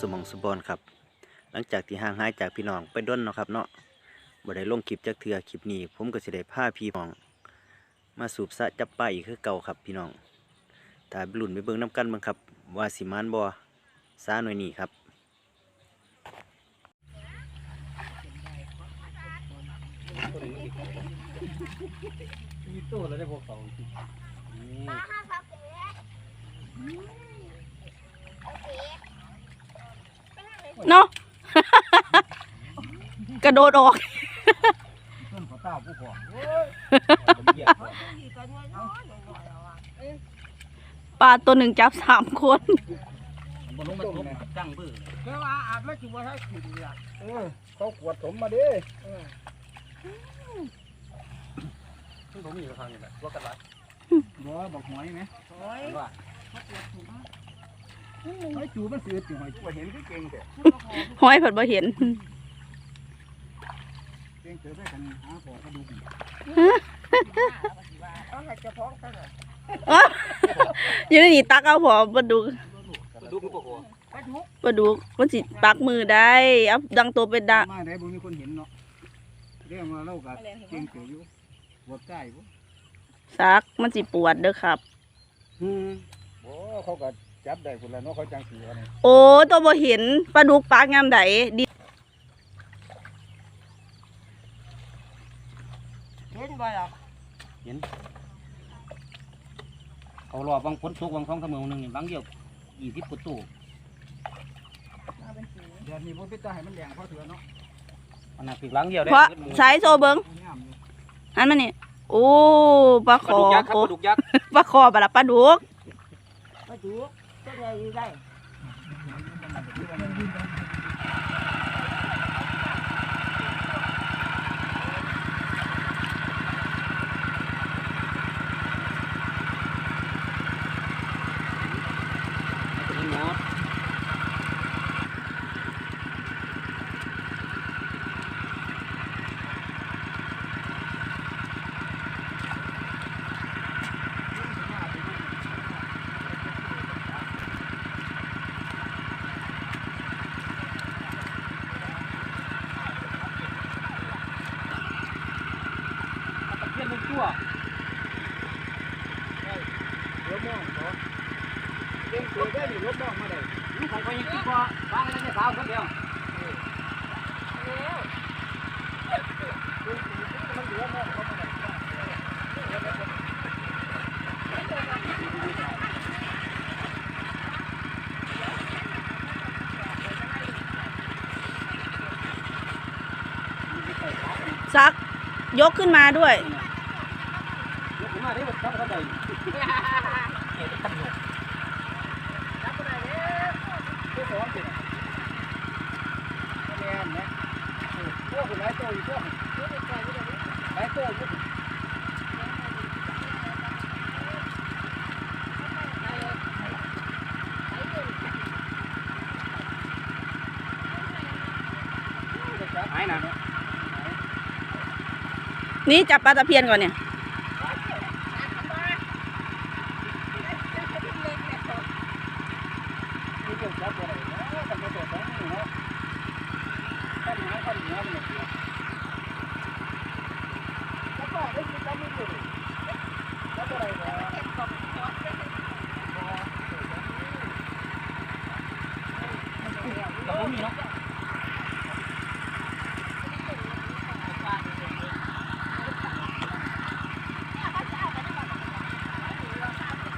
สมองสุบอนครับ หลังจากที่ห่างหายจากพี่น้องไปด้นเนาะครับเนาะบ่ได้ลงคลิปจักเทือคลิปนี้ ผมก็สิได้พาพี่น้อง มาสูบสะจับปลาอีกคือเก่าครับพี่น้องถ้าไปลุ่นไปเบิ่งน้ำกันบิ่งครับ ว่าสิมานบ่ซาหน่อยนี้ครับมีตู้แล้วได้พวกเขานี่ เนาะ กระโดดออก ต้นข้าวต้าผู้พ่อโอ้ยเหยียบพ่อปลาตัวหนึ่งจับสามคน บนลงมาทุบจังบื้อแค่ว่าอาบแล้วจิว่าให้กินเลยอะเออเขาขวดถมมาดิซึ่งผมมีอยู่ทางนี้แหละว่ากันไรบ่บอกหอยไหมโอ้ยว่า หอยจูมันสืดอยู่หอยจูเห็นก็เก่งแต่ห้อยผัดบ่เห็นเก่งเจอได้กันหาพอกระดูกต้องให้เจ้าของกันเลยอยู่ในนี่ตักเอาพอปลาดุกกระดูกพวกหัวกระดูกปลาดุกมันสิปักมือได้เอาดังตัวเป็นดังมาได้บ่มีคนเห็นเนาะเรื่องมาเล่ากับเก่งเจออยู่หัวใกล้บ่ซักมันสิปวดเด้อครับอืมโอ้เขาก็ จับได้คนละเนาะเขาจังสีอันนี้โอ้ตัวบ่เห็นปลาดุกปักยามใดดิเห็นบ่ล่ะเขารอบางฝนตกบางท้องเสมอหนึ่งนี่บางเดียวยี่สิบประตูเดือนนี้ผมไปตาให้มันแดงเพราะเถื่อเนาะอันนั้นคือหลังเดียวได้เพราะสายโซเบิงหันมานี่โอ้ปลาคปลาอดุกยักษ์ครับโอ้ปลาดุกยักษ์ ปลาคอปลาปลาดุกกระดู จะได้อยู่ได้ ตะเพียนลูกชั่วเดี๋ยวมองเขาเก่งเสือได้หรือรถมองมาได้ นี่ใครก็ยังคิดว่าบ้านอะไรเนี่ยสาวคนเดียวซักยกขึ้นมาด้วยยกขึ้นมาได้หมดครับเขาได้เห็นตั้งหกจับก็ได้เลยผู้สอนสิแม่นนะพวกคุณหลายตัวอยู่พวกหลายตัวอยู่ หาย นะนี่จับปลาตะเพียนก่อนเนี่ยมีเกี่ยวกับอะไรนะทำตัวสองนี่เนาะข้าวเหนียวข้าวเหนียวมันเนี่ยแล้วก็ได้ยินแล้วไม่รู้แล้วอะไรวะกับผมมีเนาะ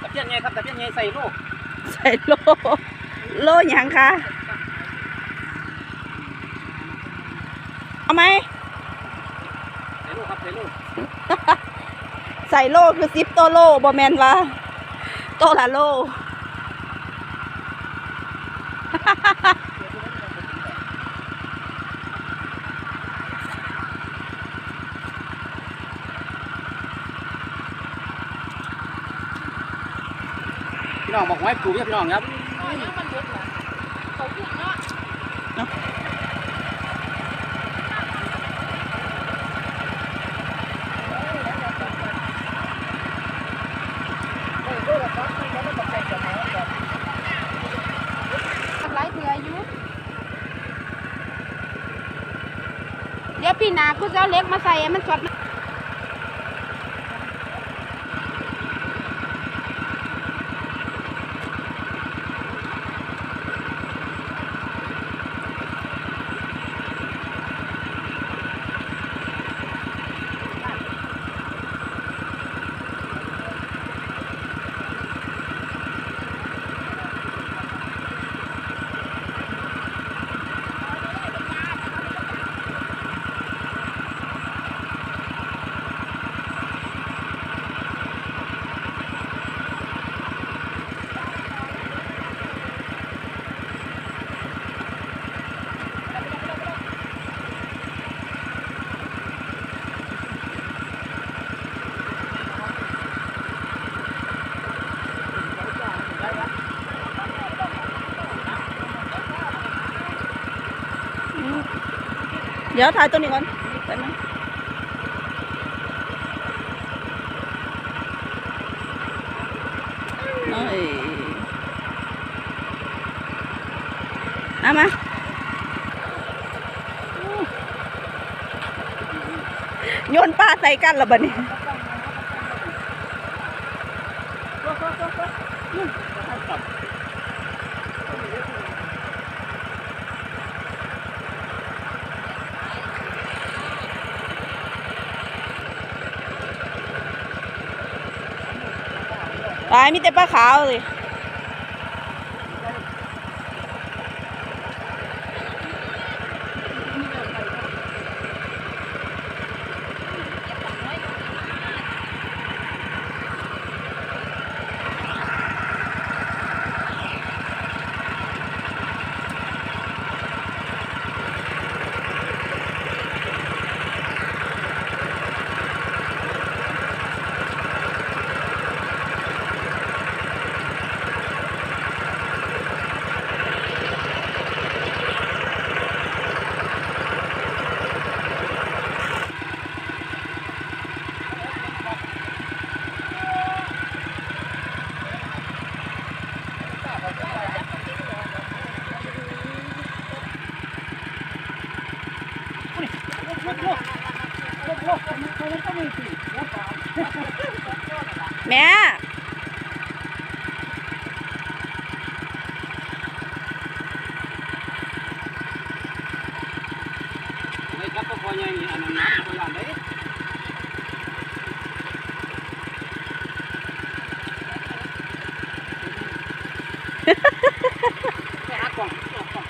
ตะ เพียนไงครับตะเพียนไงใส่ลูกใส่โล โลหยังคะเอาไหม ใส่ลูกครับใส่ลูกใส่โลคือซิปโตโลบอแมนวะโตละโล ว้ปลูกครับพี่น้องครับเดี๋ยวพี่นาคุณเจ้าเล็กมาใส่มันสด เดี๋ยวถ่ายตัวนี้ก่อนแป๊บนึงเอ้ยเอามาโยนป้าใส่กันละบัดนี้ ตายมีแต่ปลาขาวเลย แม่ ในกับพ่อใหญ่นี่อันนั้นน้ำบ่ยานเด้ไปหากล่องเอากล่อง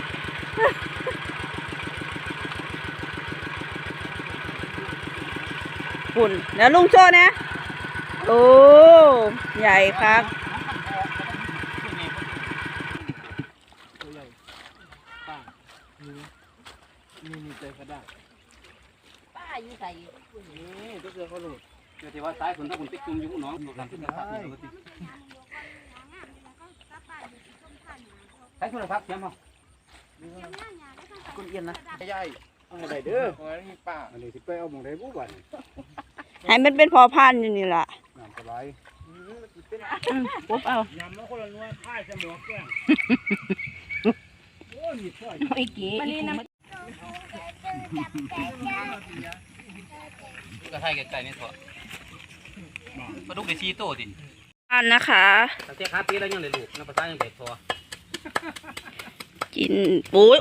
ฝุ่นเดี๋ยวลุงโชว์นะโอ้ใหญ่ครับใหญ่ป้านี่นี่นี่ใจกระดาป้าอยู่ใส่นี่ก็คือเขาหลุดเดี๋ยวที่ว่าซ้ายคนถ้าคนติ๊กจุ่มอยู่น้องอยู่กันที่นครับใช้โทรศัพเสียมั้งคุณเอียนนะใหญ่อะไรเด้อป้าอันนี้สิไปเอาหมองได้บ่บัด ให้มันเป็นพอพันธุ์อยู่นี่ล่ะน้ำสบายอืมปุ๊บเอายำแล้วคนละนัวค่ายสมองแก้งไอ้เก๋มานี่นะก็ไทยไกลๆนี่เถอะปลาดุกได้4โตติอันนะคะตั้งแต่ขาปีแล้วยังได้ลูกน้ำปลาตายังได้พอกินปุ้ย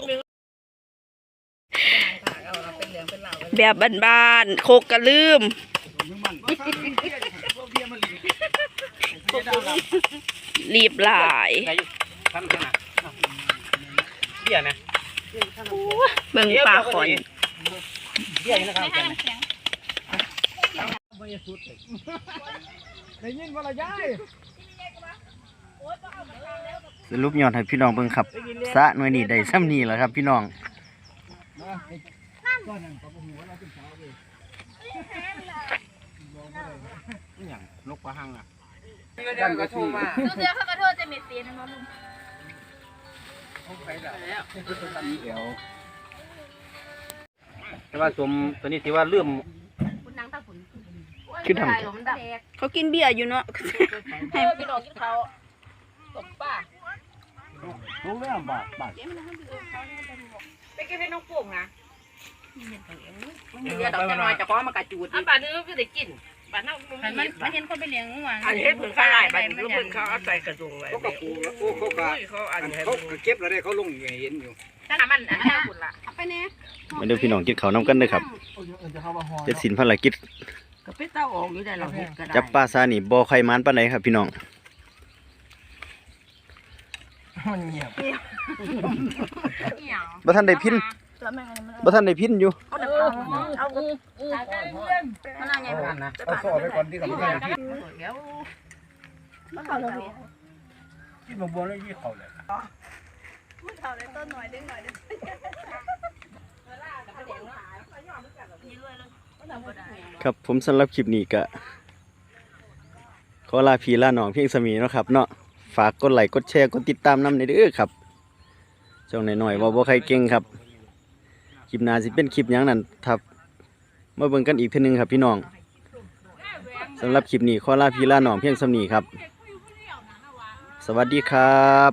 แบบบ้านๆโคกกระลืม รีบหลายใครอยู่ท่านขนาดเบี้ยนะเบิ่งปลาขอนเบี้ยอยู่นะครับแกนะได้ยินว่าละยายสรุปยอดให้พี่น้องเบิ่งครับสระหน่วยนี้ได้ซ้ำนี้แหละครับ พี่น้อง อย่างนกปลาหังอะกันก็โทรมาดูเสือเขากระโทษจะมีสีนะลุงแต่ว่าสมตัวนี้ที่ว่าเลื่อมคุณนางตาฝุ่นคือทำหลมดับเขากินเบียร์อยู่เนาะให้พี่น้องกินเขาตบป้ารู้เรื่องบาทบาทไปกินให้น้องโป่งนะเดี๋ยวดอกจะน้อยจะขอมากระจูดอันบาดนึงก็ได้กิน บาดนั้นมันมันมันเห็นคนไปเลี้ยงงัวอันเฮ็ดเพิ่นเขาไล่บาดนึงเพิ่นเขาเอาใส่กระดุงไว้เขาก็ปลูกแล้วโอ้เขาก็เขาอันอันให้เขาก็เก็บแล้วได้เขาลงอยู่ให้เห็นอยู่ถ้ามันอันนี้คุณล่ะเอาไปแน่มาเด้อพี่น้องกินข้าวน้ำกันเด้อครับเจ็ดสินภารกิจก็ไปเต้าออกอยู่ได้ละหกก็ได้จับปลาซานี่บ่ใครมานปานใดครับพี่น้องมันเงียบ บ่ทันได้พิน บ่ทันได้พินอยู่เอาเอาอืออือมันน่าใหญ่นั่นนะเอาซอไปก่อนที่กับพี่เดี๋ยวมาเข้าเลยที่มาบัวแล้วยี่เขาเลยมาเข้าเลยต้นหน่อยเด้งหน่อยเด้งครับผมสำหรับคลิปนี้ก็ขอลาพี่ลาน้องเพียงสมีเนาะครับ เนาะฝากกดไลค์กดแชร์กดติดตามนำในเด้อครับช่องหน่อยๆว่าบ่ใครเก่งครับ คลิปหน้าสิเป็นคลิปหยังนั่นทับมาเบิ่งกันอีกเทีนึงครับพี่น้องสำหรับคลิปนี้ขอลาพี่ลาหน่องเพียงสำนีครับ สวัสดีครับ